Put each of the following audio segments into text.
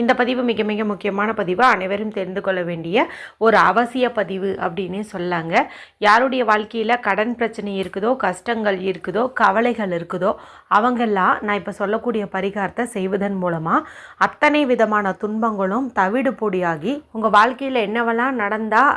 இந்த பதிவு மிக மிக முக்கியமான பதிவு. அனைவரும் தெரிந்து கொள்ள வேண்டிய ஒரு அவசிய பதிவு அப்படின்னே சொல்லாங்க. யாருடைய வாழ்க்கையில் கடன் பிரச்சனை இருக்குதோ கஷ்டங்கள் இருக்குதோ கவலைகள் இருக்குதோ அவங்கெல்லாம் நான் இப்போ சொல்லக்கூடிய பரிகாரத்தை செய்வதன் மூலமாக அத்தனை விதமான துன்பங்களும் தவிடு பொடியாகி உங்கள் வாழ்க்கையில் என்னவெல்லாம் நடந்தால்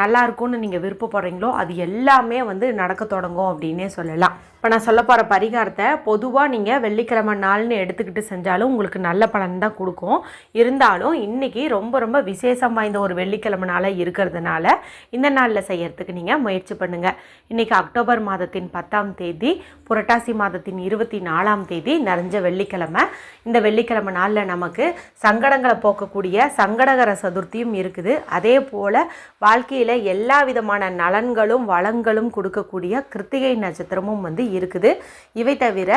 நல்லா இருக்கும்னு நீங்கள் விருப்பப்படுறீங்களோ அது எல்லாமே வந்து நடக்க தொடங்கும் அப்படின்னே சொல்லலாம். இப்போ நான் சொல்ல போகிற பரிகாரத்தை பொதுவாக நீங்கள் வெள்ளிக்கிழமை நாள்னு எடுத்துக்கிட்டு செஞ்சாலும் உங்களுக்கு நல்ல பலன் தான் கொடுக்கும். இருந்தாலும் இன்றைக்கி ரொம்ப ரொம்ப விசேஷம் வாய்ந்த ஒரு வெள்ளிக்கிழமை நாளாக இருக்கிறதுனால இந்த நாளில் செய்யறதுக்கு நீங்கள் முயற்சி பண்ணுங்கள் இன்றைக்கி அக்டோபர் மாதத்தின் பத்தாம் தேதி புரட்டாசி மாதத்தின் இருபத்தி நாலாம் தேதி நிறைஞ்ச வெள்ளிக்கிழமை. இந்த வெள்ளிக்கிழமை நாளில் நமக்கு சங்கடங்களை போக்கக்கூடிய சங்கடகர சதுர்த்தியும் இருக்குது. அதே போல் வாழ்க்கையில் எல்லா விதமான நலன்களும் வளங்களும் கொடுக்கக்கூடிய கிருத்திகை நட்சத்திரமும் வந்து இருக்குது. இவை தவிர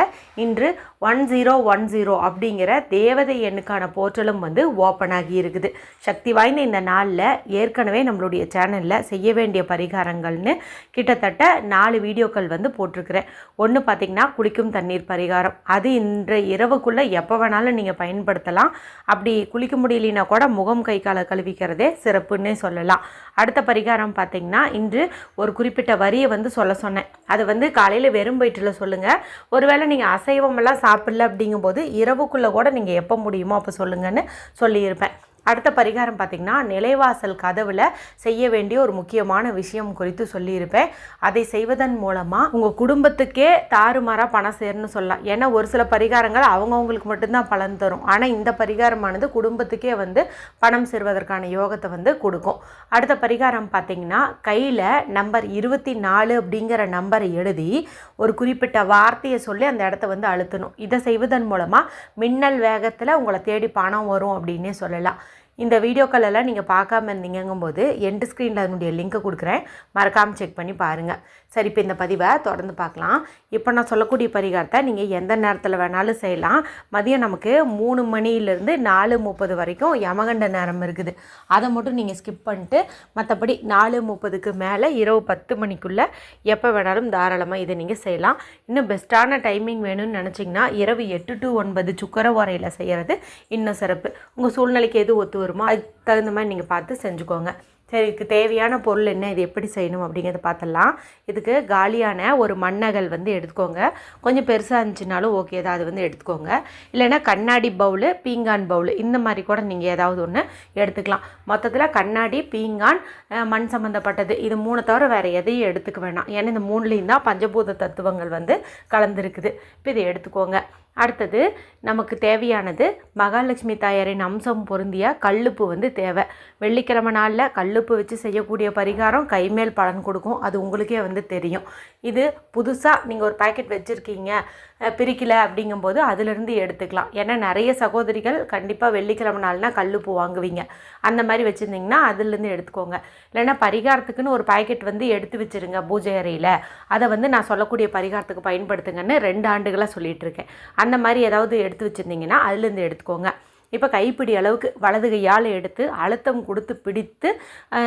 இன்று ஒன் ஜீரோ ஒன் ஜீரோ அப்படிங்கிற தேவதை எண்ணுக்கான போர்ட்டலும் வந்து ஓப்பன் ஆகி இருக்குது. சக்தி வாய்ந்த இந்த நாளில் ஏற்கனவே நம்மளுடைய சேனலில் செய்ய வேண்டிய பரிகாரங்கள்னு கிட்டத்தட்ட நாலு வீடியோக்கள் வந்து போட்டிருக்கிறேன். ஒன்று பார்த்திங்கன்னா குளிக்கும் தண்ணீர் பரிகாரம். அது இன்று இரவுக்குள்ளே எப்போ வேணாலும் நீங்கள் பயன்படுத்தலாம். அப்படி குளிக்க முடியலனா கூட முகம் கை காலை கழுவிக்கிறதே சிறப்புன்னே சொல்லலாம். அடுத்த பரிகாரம் பார்த்திங்கன்னா இன்று ஒரு குறிப்பிட்ட வரியை வந்து சொல்ல சொன்னேன். அது வந்து காலையில் வெறும் வயிற்றில் சொல்லுங்கள் ஒருவேளை நீங்கள் அசைவமெல்லாம் சாப்பிடல அப்படிங்கும்போது இரவுக்குள்ளே கூட நீங்கள் எப்போ முடியுமோ அப்போ சொல்லுங்கன்னு சொல்லியிருப்பேன். அடுத்த பரிகாரம் பார்த்திங்கன்னா நிலைவாசல் கதவில் செய்ய வேண்டிய ஒரு முக்கியமான விஷயம் குறித்து சொல்லியிருப்பேன். அதை செய்வதன் மூலமாக உங்கள் குடும்பத்துக்கே தாறுமாறாக பணம் சேருன்னு சொல்லலாம். ஏன்னா ஒரு சில பரிகாரங்கள் அவங்கவுங்களுக்கு மட்டும்தான் பலன் தரும். ஆனால் இந்த பரிகாரமானது குடும்பத்துக்கே வந்து பணம் சேருவதற்கான யோகத்தை வந்து கொடுக்கும். அடுத்த பரிகாரம் பார்த்திங்கன்னா கையில் நம்பர் இருபத்தி நாலு அப்படிங்கிற நம்பரை எழுதி ஒரு குறிப்பிட்ட வார்த்தையை சொல்லி அந்த இடத்த வந்து அழுத்தணும். இதை செய்வதன் மூலமாக மின்னல் வேகத்தில் உங்களை தேடி பணம் வரும் அப்படின்னே சொல்லலாம். இந்த வீடியோக்கள் எல்லாம் நீங்கள் பார்க்காம இருந்தீங்கும்போது எண்டு ஸ்க்ரீனில் அதனுடைய லிங்க்கை கொடுக்குறேன். மறக்காமல் செக் பண்ணி பாருங்கள் சரி இப்போ இந்த பதிவை தொடர்ந்து பார்க்கலாம். இப்போ நான் சொல்லக்கூடிய பரிகாரத்தை நீங்கள் எந்த நேரத்தில் வேணாலும் செய்யலாம். மதியம் நமக்கு மூணு மணியிலேருந்து நாலு முப்பது வரைக்கும் யமகண்ட நேரம் இருக்குது. அதை மட்டும் நீங்கள் ஸ்கிப் பண்ணிட்டு மற்றபடி நாலு முப்பதுக்கு மேலே இரவு பத்து மணிக்குள்ளே எப்போ வேணாலும் தாராளமாக இதை நீங்கள் செய்யலாம். இன்னும் பெஸ்ட்டான டைமிங் வேணும்னு நினச்சிங்கன்னா இரவு எட்டு டு ஒன்பது சுக்கர உரையில் செய்கிறது இன்னும் சிறப்பு. உங்கள் சூழ்நிலைக்கு எது ஒத்து வருமோ? அதுக்கு தகுந்த மாதிரி நீங்கள் பார்த்து செஞ்சுக்கோங்க. சரி இதுக்கு தேவையான பொருள் என்ன? இது எப்படி செய்யணும் அப்படிங்கிறத பார்த்துடலாம். இதுக்கு காலியான ஒரு மண்ணகல் வந்து எடுத்துக்கோங்க. கொஞ்சம் பெருசாக இருந்துச்சுனாலும் ஓகே தான் அது வந்து எடுத்துக்கோங்க. இல்லைன்னா கண்ணாடி பவுலு பீங்கான் பவுலு இந்த மாதிரி கூட நீங்கள் ஏதாவது ஒன்று எடுத்துக்கலாம். மொத்தத்தில் கண்ணாடி பீங்கான் மண் சம்மந்தப்பட்டது இது மூணு தவிர வேறு எதையும் எடுத்துக்க வேணாம். ஏன்னா இந்த மூணுலேயும் தான் பஞ்சபூத தத்துவங்கள் வந்து கலந்துருக்குது. இப்போ இதை எடுத்துக்கோங்க. அடுத்தது நமக்கு தேவையானது மகாலட்சுமி தாயாரின் அம்சம் பொருந்திய கல்லுப்பு வந்து தேவை. வெள்ளிக்கிழமை நாளில் கல்லுப்பு வச்சு செய்யக்கூடிய பரிகாரம் கைமேல் பலன் கொடுக்கும். அது உங்களுக்கே வந்து தெரியும். இது புதுசாக நீங்கள் ஒரு பாக்கெட் வச்சுருக்கீங்க பிரிக்கலை அப்படிங்கும்போது அதிலிருந்து எடுத்துக்கலாம். ஏன்னா நிறைய சகோதரிகள் கண்டிப்பாக வெள்ளிக்கிழமை நாள்னா கல்லுப்பு வாங்குவீங்க. அந்த மாதிரி வச்சுருந்தீங்கன்னா அதுலேருந்து எடுத்துக்கோங்க. இல்லைன்னா பரிகாரத்துக்குன்னு ஒரு பாக்கெட் வந்து எடுத்து வச்சுருங்க பூஜை அறையில். அதை வந்து நான் சொல்லக்கூடிய பரிகாரத்துக்கு பயன்படுத்துங்கன்னு ரெண்டு ஆண்டுகளாக சொல்லிகிட்டு இருக்கேன். அந்த மாதிரி ஏதாவது எடுத்து வச்சுருந்தீங்கன்னா அதுலேருந்து எடுத்துக்கோங்க. இப்போ கைப்பிடி அளவுக்கு வலது கையால் எடுத்து அழுத்தம் கொடுத்து பிடித்து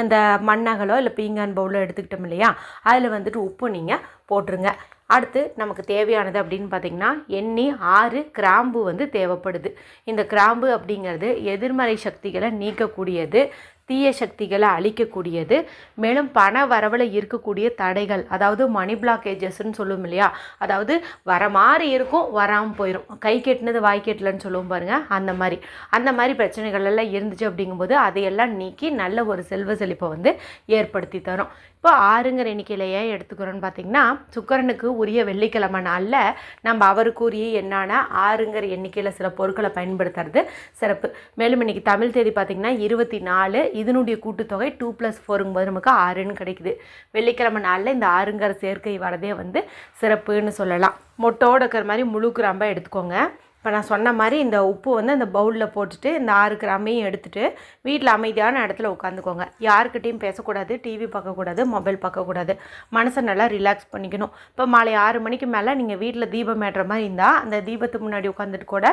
இந்த மண்ணகலோ இல்லை பீங்கான் பவுலோ எடுத்துக்கிட்டோம் இல்லையா? அதில் வந்துட்டு உப்பு நீங்கள் போட்டுருங்க. அடுத்து நமக்கு தேவையானது அப்படின்னு பார்த்தீங்கன்னா எண்ணி ஆறு கிராம்பு வந்து தேவைப்படுது. இந்த கிராம்பு அப்படிங்கிறது எதிர்மறை சக்திகளை நீக்கக்கூடியது. தீய சக்திகளை அழிக்கக்கூடியது. மேலும் பண வரவில் இருக்கக்கூடிய தடைகள் அதாவது மணி பிளாக்கேஜஸ்ன்னு சொல்லுவோம் இல்லையா? அதாவது வர மாதிரி இருக்கும் வராமல் போயிடும் கை கெட்டினது வாய் கெட்டலன்னு சொல்லுவோம் பாருங்கள் அந்த மாதிரி. அந்த மாதிரி பிரச்சனைகள் எல்லாம் இருந்துச்சு அப்படிங்கும்போது அதையெல்லாம் நீக்கி நல்ல ஒரு செல்வ செழிப்பை வந்து ஏற்படுத்தி தரும். இப்போ ஆறுங்கிற எண்ணிக்கையில் ஏன் எடுத்துக்கிறோன்னு பார்த்தீங்கன்னா சுக்கரனுக்கு உரிய வெள்ளிக்கிழமை நாளில் நம்ம அவருக்குரிய என்னான்னா ஆறுங்கிற எண்ணிக்கையில் சில பொருட்களை பயன்படுத்துறது சிறப்பு. மேலும் இன்றைக்கி தமிழ் தேதி பார்த்திங்கன்னா இருபத்தி நாலு இதனுடைய கூட்டுத்தொகை டூ ப்ளஸ் ஃபோருங்கும்போது நமக்கு ஆறுன்னு கிடைக்குது. வெள்ளிக்கிழமை நாளில் இந்த ஆறுங்கிற சேர்க்கை வரதே வந்து சிறப்புன்னு சொல்லலாம். மொட்டோட இருக்கிற மாதிரி முழு கிராம்பாக எடுத்துக்கோங்க. இப்போ நான் சொன்ன மாதிரி இந்த உப்பு வந்து அந்த பவுலில் போட்டுட்டு இந்த ஆறு கிராமையும் எடுத்துகிட்டு வீட்டில் அமைதியான இடத்துல உட்காந்துக்கோங்க. யாருக்கிட்டையும் பேசக்கூடாது டிவி பார்க்கக்கூடாது மொபைல் பார்க்கக்கூடாது. மனசை நல்லா ரிலாக்ஸ் பண்ணிக்கணும். இப்போ மாலை ஆறு மணிக்கு மேலே நீங்கள் வீட்டில் தீபம் ஏற்ற மாதிரி இருந்தால் அந்த தீபத்துக்கு முன்னாடி உட்காந்துட்டு கூட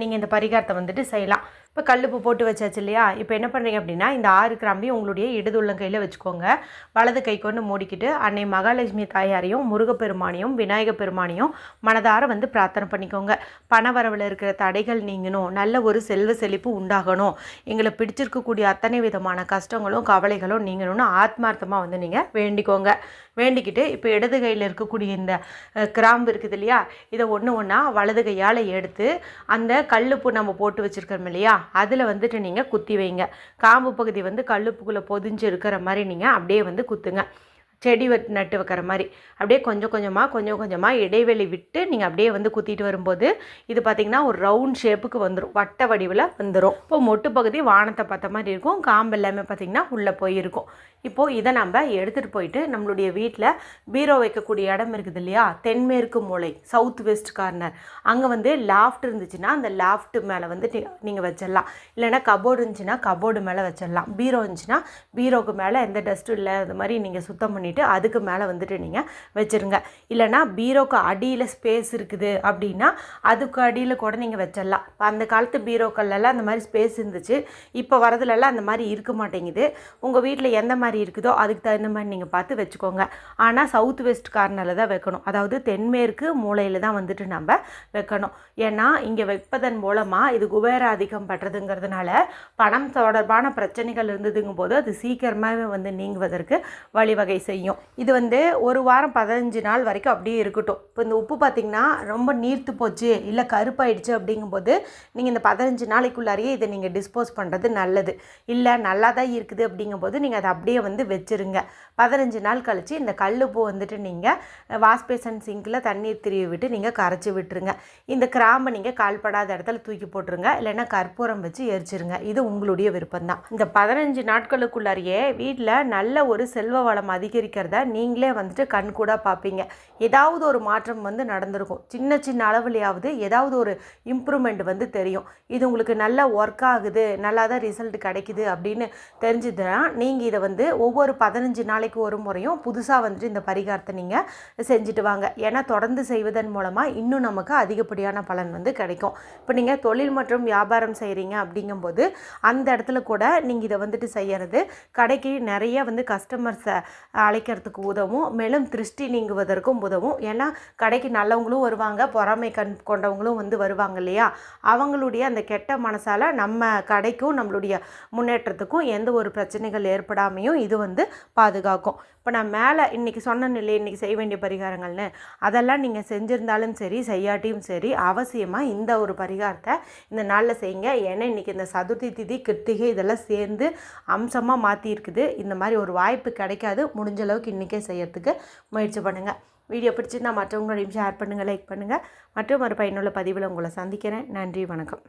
நீங்கள் இந்த பரிகாரத்தை வந்துட்டு செய்யலாம். இப்போ கல்லுப்பு போட்டு வச்சாச்சு இல்லையா? இப்போ என்ன பண்ணுறீங்க அப்படின்னா இந்த ஆறு கிராம்பையும் உங்களுடைய இடது உள்ளங்கையில் வச்சுக்கோங்க. வலது கை கொண்டு மூடிக்கிட்டு அன்னை மகாலட்சுமி தாயாரையும் முருகப்பெருமானையும் விநாயகப் பெருமானையும் மனதார வந்து பிரார்த்தனை பண்ணிக்கோங்க. பணவரவில் இருக்கிற தடைகள் நீங்கணும். நல்ல ஒரு செல்வ செழிப்பு உண்டாகணும். எங்களை பிடிச்சிருக்கக்கூடிய அத்தனை விதமான கஷ்டங்களும் கவலைகளும் நீங்கணும்னு ஆத்மார்த்தமாக வந்து நீங்கள் வேண்டிக்கோங்க. வேண்டிக்கிட்டு இப்போ இடது கையில் இருக்கக்கூடிய இந்த கிராம்பு இருக்குது இல்லையா? இதை ஒன்று ஒன்றா வலது கையால் எடுத்து அந்த கல்லுப்பு நம்ம போட்டு வச்சுருக்கோம் இல்லையா? அதில் வந்துட்டு நீங்கள் குத்தி வைங்க. காம்பு பகுதி வந்து கல்லுப்புக்குள்ளே பொதிஞ்சு இருக்கிற மாதிரி நீங்கள் அப்படியே வந்து குத்துங்க. செடி வட் நட்டு வைக்கிற மாதிரி. அப்படியே கொஞ்சம் கொஞ்சமாக கொஞ்சம் கொஞ்சமாக இடைவெளி விட்டு நீங்கள் அப்படியே வந்து குத்திட்டு வரும்போது இது பார்த்திங்கன்னா ஒரு ரவுண்ட் ஷேப்புக்கு வந்துடும் வட்ட வடிவில் வந்துடும் இப்போ மொட்டு பகுதி வானத்தை பார்த்த மாதிரி இருக்கும். காம்பு எல்லாமே பார்த்திங்கன்னா உள்ளே போயிருக்கும் இப்போது இதை நம்ம எடுத்துகிட்டு போயிட்டு நம்மளுடைய வீட்டில் பீரோ வைக்கக்கூடிய இடம் இருக்குது இல்லையா? தென்மேற்கு மூலை சவுத் வெஸ்ட் கார்னர் அங்கே வந்து லாஃப்ட் இருந்துச்சுன்னா அந்த லாஃப்ட் மேலே வந்து நீங்கள் வச்சிடலாம். இல்லைன்னா கபோர்டு இருந்துச்சுன்னா கபோர்டு மேலே வச்சிடலாம். பீரோ இருந்துச்சுன்னா பீரோக்கு மேலே எந்த டஸ்ட்டும் இல்லை அது மாதிரி நீங்கள் சுத்தம் பண்ணிவிட்டு அதுக்கு மேலே வந்துட்டு நீங்கள் வச்சுருங்க. இல்லைன்னா பீரோக்கு அடியில் ஸ்பேஸ் இருக்குது அப்படின்னா அதுக்கு அடியில் கூட நீங்கள் வச்சிடலாம். இப்போ அந்த காலத்து பீரோக்கள்லாம் அந்த மாதிரி ஸ்பேஸ் இருந்துச்சு. இப்போ வரதுலலாம் அந்த மாதிரி இருக்க மாட்டேங்குது. உங்கள் வீட்டில் எந்த மாதிரி இருக்குதோ அதுக்கு தகுந்த மாதிரி நீங்கள் பார்த்து வச்சுக்கோங்க. ஆனால் சவுத் வெஸ்ட் கார்னரில் தான் வைக்கணும். அதாவது தென்மேற்கு மூலையில் தான் வந்துட்டு நம்ம வைக்கணும். ஏன்னா இங்கே வைப்பதன் மூலமாக இது அதிகம் பட்டுறதுங்கிறதுனால பணம் தொடர்பான பிரச்சனைகள் இருந்ததுங்கும் போது அது சீக்கிரமாகவே வந்து நீங்குவதற்கு வழிவகை செய்யும். இது வந்து ஒரு வாரம் பதினஞ்சு நாள் வரைக்கும் அப்படியே இருக்கட்டும். இப்போ இந்த உப்பு பார்த்திங்கன்னா ரொம்ப நீர்த்து போச்சு இல்லை கருப்பாயிடுச்சு அப்படிங்கும்போது நீங்கள் இந்த பதினஞ்சு நாளைக்குள்ளாரையே இதை நீங்கள் டிஸ்போஸ் பண்ணுறது நல்லது. இல்லை நல்லா தான் இருக்குது அப்படிங்கும்போது நீங்கள் அதை அப்படியே வந்து வச்சுருங்க. பதினஞ்சு நாள் கழித்து இந்த கல் பூ வந்துட்டு நீங்கள் வாஷ் பேசன் சிங்கில் தண்ணீர் திருவி விட்டு நீங்கள் கரைச்சி விட்டுருங்க. இந்த கிராம்பை நீங்கள் கால்படாத இடத்துல தூக்கி போட்டுருங்க. இல்லைன்னா கற்பூரம் வச்சு எரிச்சிருங்க. இது உங்களுடைய விருப்பம் தான் இந்த பதினஞ்சு நாட்களுக்குள்ளாரையே வீட்டில் நல்ல ஒரு செல்வ வளம் அதிகரிக்கிறத நீங்களே வந்துட்டு கண் கூட பார்ப்பீங்க. ஏதாவது ஒரு மாற்றம் வந்து நடந்திருக்கும். சின்ன சின்ன அளவுலையாவது ஏதாவது ஒரு இம்ப்ரூவ்மெண்ட் வந்து தெரியும். இது உங்களுக்கு நல்லா ஒர்க் ஆகுது நல்லா தான் ரிசல்ட் கிடைக்குது அப்படின்னு தெரிஞ்சுதுன்னா நீங்கள் இதை வந்து ஒவ்வொரு பதினஞ்சு நாளைக்கு ஒரு முறையும் புதுசாக வந்துட்டு இந்த பரிகாரத்தை நீங்கள் செஞ்சுட்டு வாங்க. ஏன்னா தொடர்ந்து செய்வதன் மூலமாக இன்னும் நமக்கு அதிகப்படியான பலன் வந்து கிடைக்கும். இப்போ நீங்கள் தொழில் மற்றும் வியாபாரம் செய்கிறீங்க அப்படிங்கும்போது அந்த இடத்துல கூட நீங்கள் இதை வந்துட்டு செய்யறது. கடைக்கு நிறைய வந்து கஸ்டமர்ஸை அழைக்கிறதுக்கு உதவும் மேலும் திருஷ்டி நீங்குவதற்கும் உதவும். ஏன்னா கடைக்கு நல்லவங்களும் வருவாங்க பொறாமை கண் கொண்டவங்களும் வந்து வருவாங்க இல்லையா? அவங்களுடைய அந்த கெட்ட மனசால் நம்ம கடைக்கும் நம்மளுடைய முன்னேற்றத்துக்கும் எந்த ஒரு பிரச்சனைகள் ஏற்படாமையும் இது வந்து பாதுகாக்கும். இப்போ நான் மேலே இன்றைக்கி சொன்னேன் இல்லையே இன்றைக்கி செய்ய வேண்டிய பரிகாரங்கள்னு அதெல்லாம் நீங்கள் செஞ்சுருந்தாலும் சரி செய்யாட்டியும் சரி அவசியமாக இந்த ஒரு பரிகாரத்தை இந்த நாளில் செய்யுங்க. ஏன்னா இன்றைக்கி இந்த சதுர்த்தி திதி கிருத்திகை இதெல்லாம் சேர்ந்து அம்சமாக மாற்றி இருக்குது இந்த மாதிரி ஒரு வாய்ப்பு கிடைக்காது முடிஞ்ச அளவுக்கு இன்றைக்கே செய்யறதுக்கு முயற்சி பண்ணுங்கள் வீடியோ பிடிச்சிருந்தா மற்றவங்களோடையும் ஷேர் பண்ணுங்கள் லைக் பண்ணுங்கள் மற்றும் ஒரு பயனுள்ள பதிவில் உங்களை சந்திக்கிறேன். நன்றி வணக்கம்.